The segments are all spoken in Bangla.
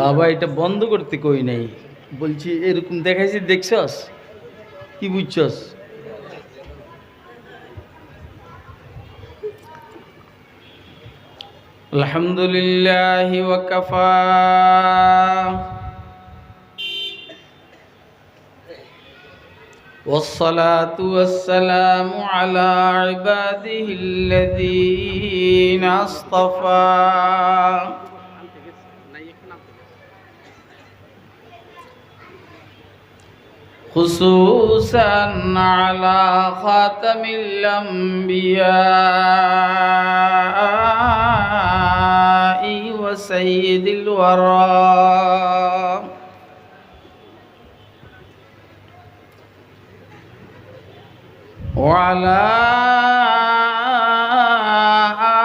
বাবা এটা বন্ধ করতে কই নাই। বলছি এরকম দেখাইছি দেখছস? কি বুঝছস? الحمد لله وكفى. والصلاة والسلام على عباده الذين اصطفى. خصوصا على خاتم الأنبياء. وسيد الورى. وعلى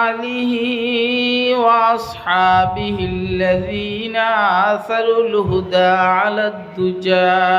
آله وأصحابه الذين آثروا الهدى على الدجى.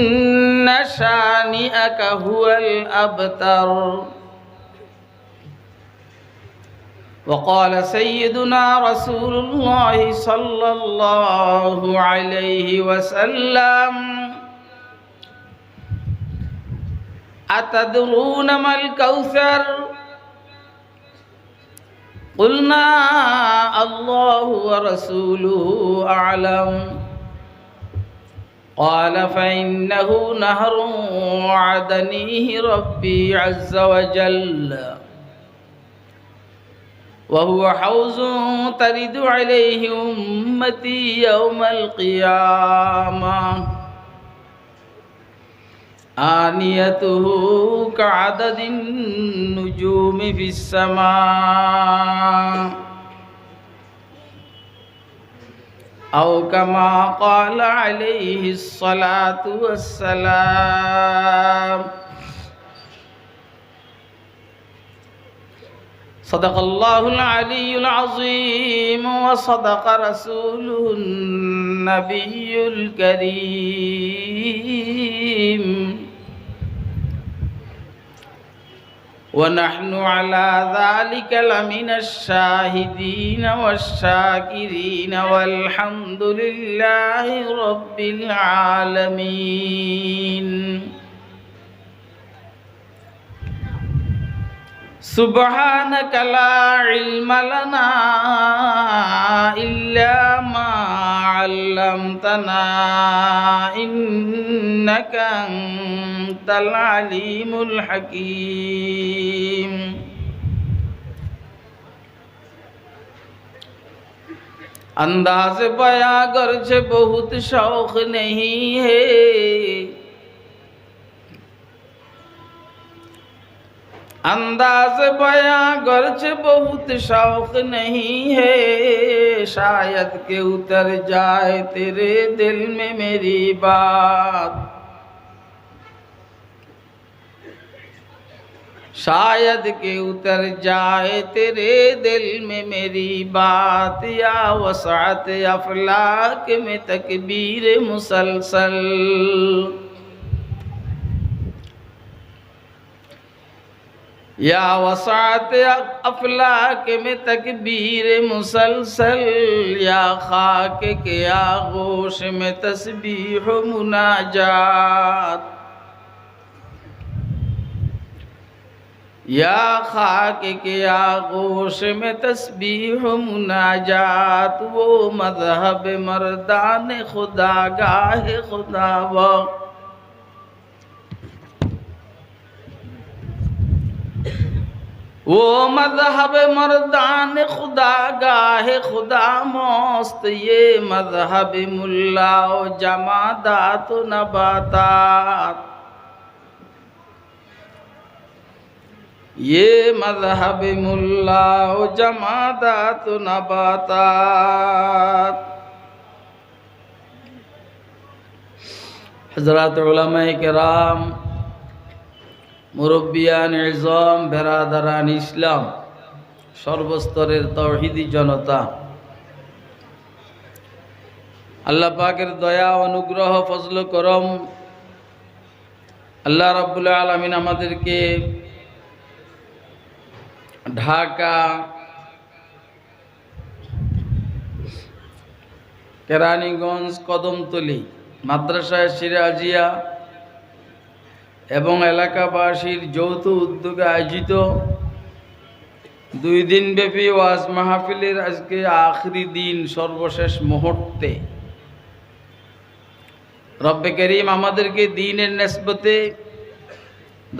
شانئك هو الأبتر وقال سيدنا رسول الله صلى الله عليه وسلم أتدرون ما الكوثر قلنا الله ورسوله أعلم قال فإنه نهر وعدنيه ربي عز وجل وهو حوز ترد عليه أمتي يوم القيامة. آنيته كعدد النجوم في السماء. أو كما قال عليه الصلاة والسلام. صدق الله العلي العظيم وصدق رسوله النبي الكريم. ونحن على ذلك لمن الشاهدين والشاكرين والحمد لله رب العالمين سبحانك لا علم لنا إلا ما علمتنا إنك أنت العليم الحكيم انداز بیاں گرچ بہت شوق نہیں ہے۔ شاید کہ اتر جائے تیرے دل میں میری بات۔ شاید کہ اتر جائے تیرے دل میں میری بات۔ یا وسعت افلاک میں تکبیر مسلسل۔ یا وسعت افلاک میں تکبیر مسلسل، یا خاک کے آغوش میں تسبیح مناجات۔ یا خاک کے آغوش میں تسبیح مناجات، وہ مذہب مردان خدا گاہ خدا وقت وہ مذہب مردان خدا گاہ خدا موست یہ مذہب ملا و جمادات و نباتات۔ یہ مذہب ملا و جمادات و نباتات۔ حضرات علماء کرام মুরব্বিয়ান এজম, বেরাদারান ইসলাম, সর্বস্তরের তৌহিদি জনতা। আল্লাহ পাকের দয়া, অনুগ্রহ, ফজল, করম আল্লাহ রাব্বুল আলমিন আমাদেরকে ঢাকা কেরানীগঞ্জ কদমতলি মাদ্রাসায় সিরাজিয়া এবং এলাকাবাসীর যৌথ উদ্যোগে আয়োজিত দুই দিন ব্যাপী ওয়াজ মাহফিলের আজকে আখরি দিন সর্বশেষ মুহূর্তে। রব্বে করিম আমাদেরকে দিনের নেসবতে,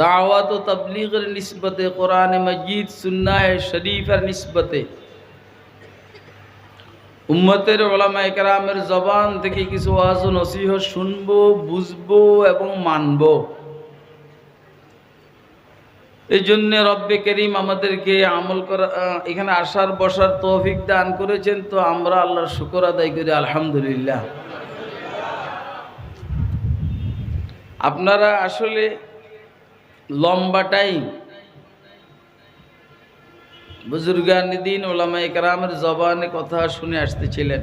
দাওয়াত ও তবলিগের নিসবতে, কোরআন মজিদ সুন্নায় শরীফের নিসবতে, উম্মতের ওলামা একরামের জবান থেকে কিছু ওয়াজ ও নসিহত শুনব, বুঝব এবং মানবো। এই জন্যে রব্বে করিম আমাদেরকে আমল করা এখানে আসার, বসার তৌফিক দান করেছেন। তো আমরা আল্লাহর শুকর আদায় করি, আলহামদুলিল্লাহ। আপনারা আসলে লম্বা টাইম বুজুর্গানিদিন ওলামা একরামের জবানে কথা শুনে আসতেছিলেন।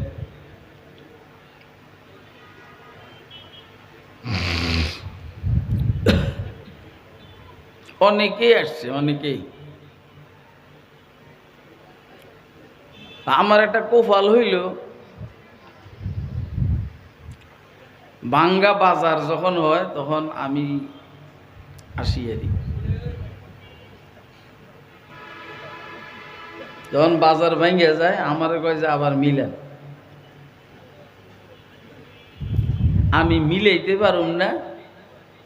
অনেকেই আসছে, অনেকেই। আমার একটা কোফাল হইল বাঙ্গা বাজার যখন হয় তখন আমি আসি এরি যখন বাজার ভেঙে যায়, আমার কয় যে আবার মিলেন। আমি মিলাইতে পারুম না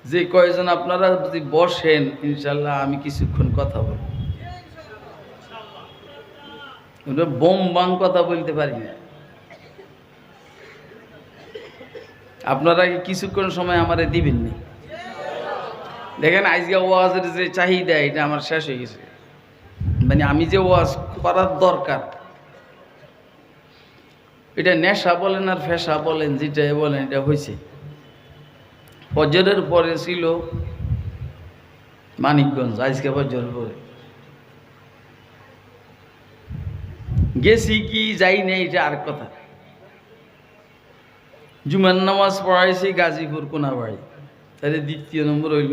যে কয়জন আপনারা যদি বসেন, ইনশাল্লাহ আমি কিছুক্ষণ কথা বলব। বোম বাং কথা বলতে পারি না। আপনারা কিছুক্ষণ সময় আমারে দিবেন না? দেখেন, আজকে ওয়াজের যে চাহিদা, এটা আমার শেষ হয়ে গেছে। মানে আমি যে ওয়াজ করার দরকার, এটা নেশা বলেন আর ফেসা বলেন যেটা বলেন, এটা হয়েছে। ফজরের পরে ছিল মানিকগঞ্জ, আজকে ফজরের পরে গেছি কি যাই না এটা আর কথা। জুমান নামাজ পড়াইছি গাজীপুর কোনাবাড়ি। তাহলে দ্বিতীয় নম্বর হইল।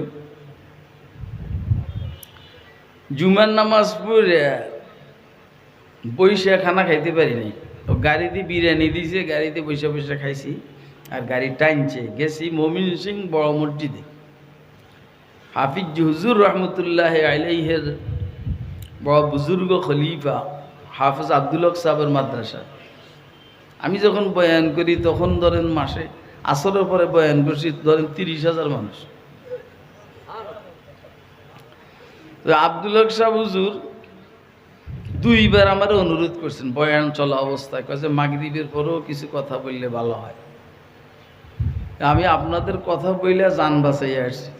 জুমার নামাজ পড়ে বৈশা খানা খাইতে পারি নাই। গাড়িতে বিরিয়ানি দিছে, গাড়িতে বৈশা বৈশা খাইছি। আর গাড়ি টাইনছে গেছি মমিন সিং বড় মসজিদে। হাফিজ হুজুর রহমতুল্লাহ আলাইহের বড় বুজুর্গ খলিফা হাফিজ আব্দুল হক সাহেবের মাদ্রাসা। আমি যখন বয়ান করি, তখন ধরেন মাসে, আসরের পরে বয়ান করছি, ধরেন তিরিশ হাজার মানুষ। তো আব্দুল হক সাহেব হুজুর দুইবার আমার অনুরোধ করছেন, বয়ান চলা অবস্থায়। কাজে মাগরীবের পরেও কিছু কথা বললে ভালো হয়। আমি আপনাদের কথা বইলে যান বাঁচাই আসছি।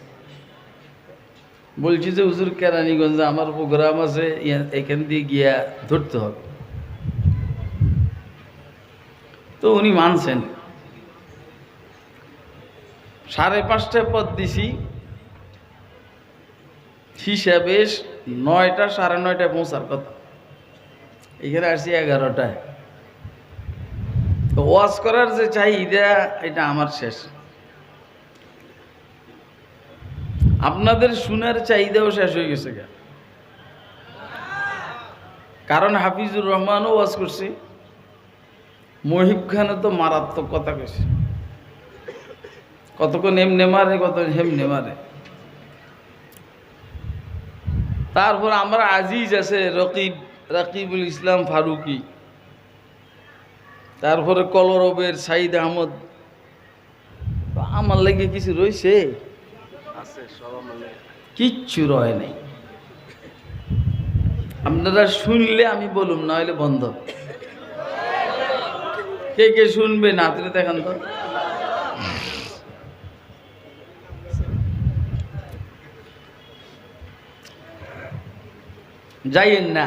বলছি যে, হুজুর কেরানীগঞ্জে আমার প্রোগ্রাম আছে এখান দিয়ে গিয়া ধরতে হবে। তো উনি মানছেন। সাড়ে পাঁচটায় পথ দিছি। হিসাবে নয়টা, সাড়ে নয়টায় পৌঁছার কথা। এখানে আসছি এগারোটায়। তো ওয়াজ করার যে চাহিদা এটা আমার শেষ। আপনাদের শোনার চাহিদাও শেষ হয়ে গেছে গা। কারণ হাফিজুর রহমানও ওয়াজ করছে। মহিব খানে তো মারাত্মক কথা কইছে। কতক্ষণ এমনে মারে কত হেমনে মারে। তারপর আমার আজিজ আছে রকিব, রাকিবুল ইসলাম ফারুকি। তারপরে কলরবের সাইদ আহমদ। আমার লেগে কিছু রয়েছে? কিচ্ছু রয় নাই। আপনারা শুনলে আমি বলুন না হলে বন্ধ। কে কে শুনবে না তুলে দেখান তো। যাইয়েন না।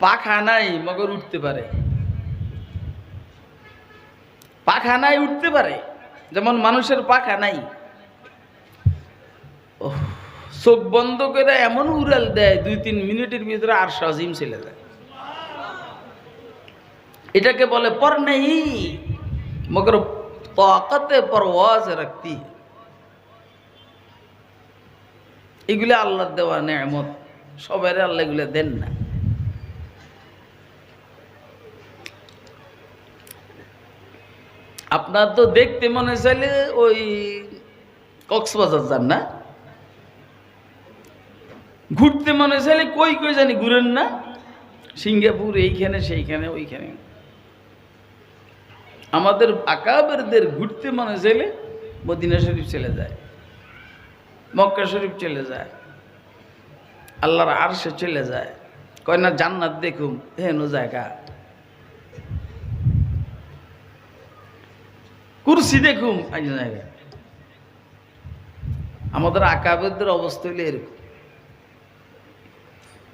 পাখা নাই, মগর উঠতে পারে। পাখা নাই, উঠতে পারে। যেমন মানুষের পাখা নাই। চোখ বন্ধ করে এমন উড়াল দেয়, দুই তিন মিনিটের ভিতরে আর সাজিম ছেলে যায়। এটাকে বলে পর নেই মগর তাকতে পরওয়াজ রাখতি। এগুলো আল্লাহর দেওয়া নেয়ামত। সবাই আল্লাহ এগুলো দেন না। আপনার তো দেখতে মনে চাইলে ওই কক্সবাজার যান না? ঘুরতে মনে চাইলে কই কই জানি ঘুরেন না? সিঙ্গাপুর এইখানে, সেইখানে, ওইখানে। আমাদের আকাবেরদের ঘুরতে মনে চাইলে মদিনা শরীফ চলে যায়, মক্কা শরীফ চলে যায়, আল্লাহর আরশে চলে যায়। কয় না, জান্নাত দেখুম, হেন জায়গা। কুরসি দেখুম আমাদের আকাবেরদের অবস্থা হইলে এরকম।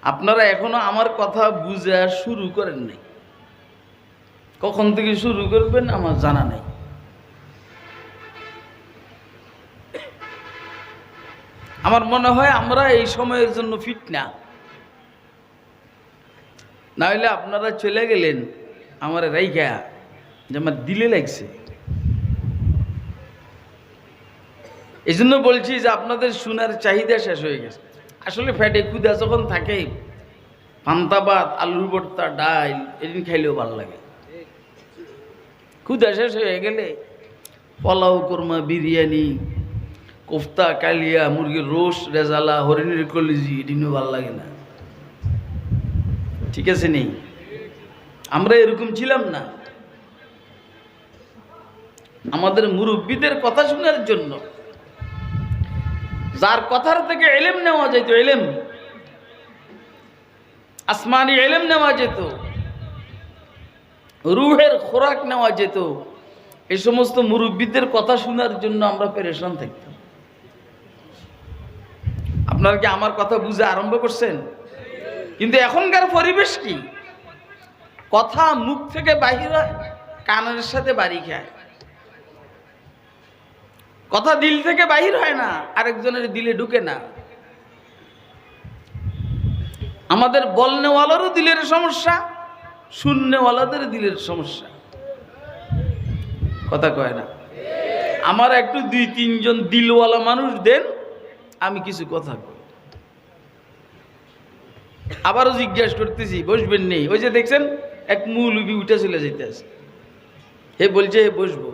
আপনারা এখনও আমার কথা বুঝা শুরু করেন নাই। কখন থেকে শুরু করবেন আমার জানা নেই। আমার মনে হয় আমরা এই সময়ের জন্য ফিট না। না হলে আপনারা চলে গেলেন আমার রাইখা যে আমার দিলে লাগছে। এই জন্য বলছি যে আপনাদের শোনার চাহিদা শেষ হয়ে গেছে। আসলে ফ্যাটে ক্ষুদা যখন থাকে পান্তা ভাত আলুর ভর্তা, ডাল, এদিন খাইলেও ভালো লাগে। ক্ষুদা শেষ হয়ে গেলে পোলাও, কোরমা, বিরিয়ানি, কোফতা, কালিয়া, মুরগির রোস রেজালা, হরিণের কলিজি, এদিনও ভালো লাগে না। ঠিক আছে নেই? আমরা এরকম ছিলাম না। আমাদের মুরব্বীদের কথা শোনার জন্য যার কথার থেকে এলেম নেওয়া যেত এলেম আসমানি এলেম নেওয়া যেত। রুহের খোরাক নেওয়া যেত। এই সমস্ত মুরব্বীদের কথা শোনার জন্য আমরা পেরেশান থাকতাম। আপনারা কি আমার কথা বুঝে আরম্ভ করছেন? কিন্তু এখনকার পরিবেশ কি? কথা মুখ থেকে বাহির হয়, কানের সাথে বাড়ি খায়। কথা দিল থেকে বাহির হয় না, আরেকজনের দিলে ঢুকে না। আমাদের বলনেওয়ালারও দিলের সমস্যা শূন্যওয়ালাদের দিলের সমস্যা। কথা কয় না। আমার একটু দুই তিনজন দিলওয়ালা মানুষ দেন, আমি কিছু কথা কই। আবারও জিজ্ঞাসা করতেছি, বসবেন নেই? ওই যে দেখছেন, এক মৌলবি উঠে চলে যেতে আছে হে বলছে, হে বসবো।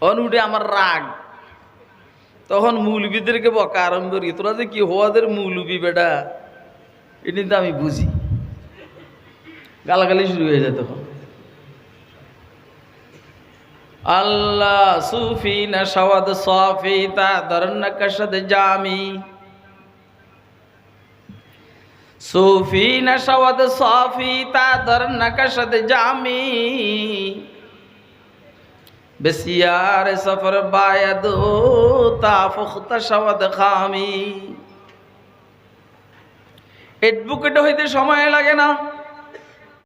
অন উঠে আমার রাগ। তখন মৌলবীদেরকে বকা আরম্ভ করি, তোরা যে কি হওয়াদের মৌলবী বেটা? এটি তো আমি বুঝি। গালাগালি শুরু হয়ে যায় তখন। আল্লাহ সুফি না সওয়াদ সফি, তা ধরন কশদ জামি। সুফি না সওয়াদ সফি, তা ধরন কশদ জামি। বেসিয়ার সফর বায়াদু তা ফুখতা সাবাদ খামি। এডভোকেট হইতে সময় লাগে না।